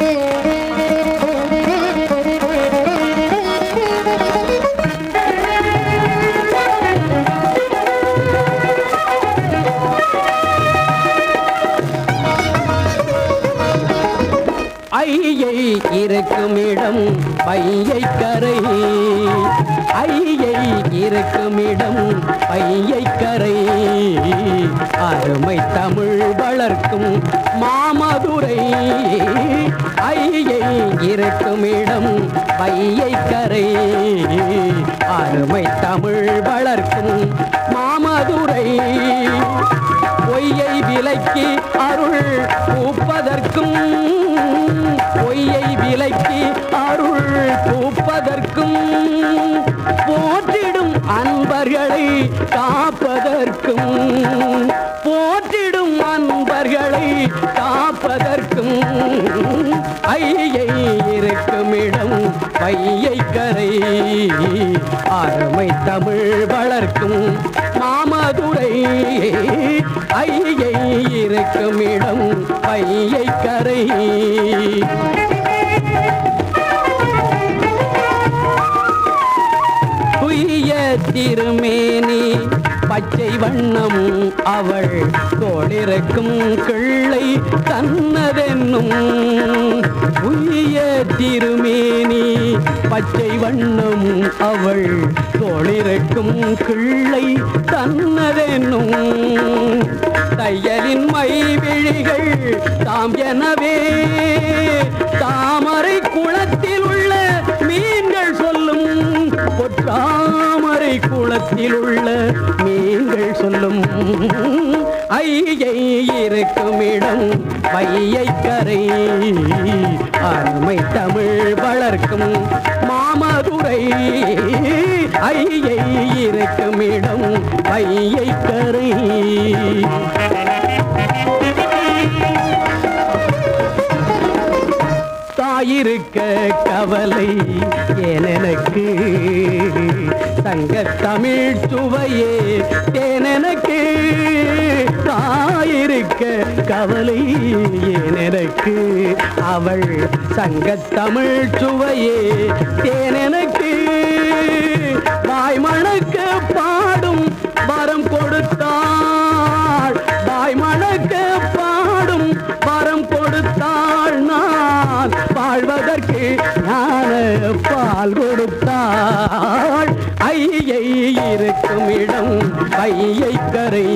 ஐயை இருக்கும் இடம் பையை கரை. ஐயை இருக்கும் இடம் பையை கரை. அருமை தமிழ் வளர்க்கும் மாமதுரை. ஐயை இருக்கும் இடம் பையை கரை. அருமை தமிழ் வளர்க்கும் மாமதுரை. பொய்யை விலைக்கு அருள் பூப்பதற்கும் பொய்யை விலைக்கு ஐயை இருக்குமிடம் பையை கரை அருமை தமிழ் வளர்க்கும் மாமதுரை. ஐயை இருக்குமிடம் பையை கரை துய்ய திருமேனி பச்சை வண்ணம் அவள் தோளிருக்கும் கிள்ளை தன்னதென்னும். உய திருமேனி பச்சை வண்ணம் அவள் தோளிருக்கும் கிள்ளை தன்னதென்னும். தையலின் மை விழிகள் தாம் எனவே தாமரை குளத்தில் உள்ள மீன்கள் சொல்லும். பொற்றாமரை குளத்தில் உள்ள நீங்கள் சொல்லும் ஐயை இருக்குமிடம் பையை கரை. அருமை தமிழ் வளர்க்கும் மாமதுரை ஐயை இருக்குமிடம் பையை கரை. தாயிருக்க கவலை எனக்கு? தங்க தமிழ் சுவையே தேனெனக்கு தாயிருக்க கவலை ஏனெனக்கு. அவள் சங்க தமிழ் சுவையே தேனெனக்கு வாய்மணக்க பாடும் வரம் கொடுத்தாள். வாய் மணக்க பாடும் வரம் கொடுத்தாள். நான் வாழ்வதற்கு ஞான பால் கொடுத்தாள். ஐயை கரை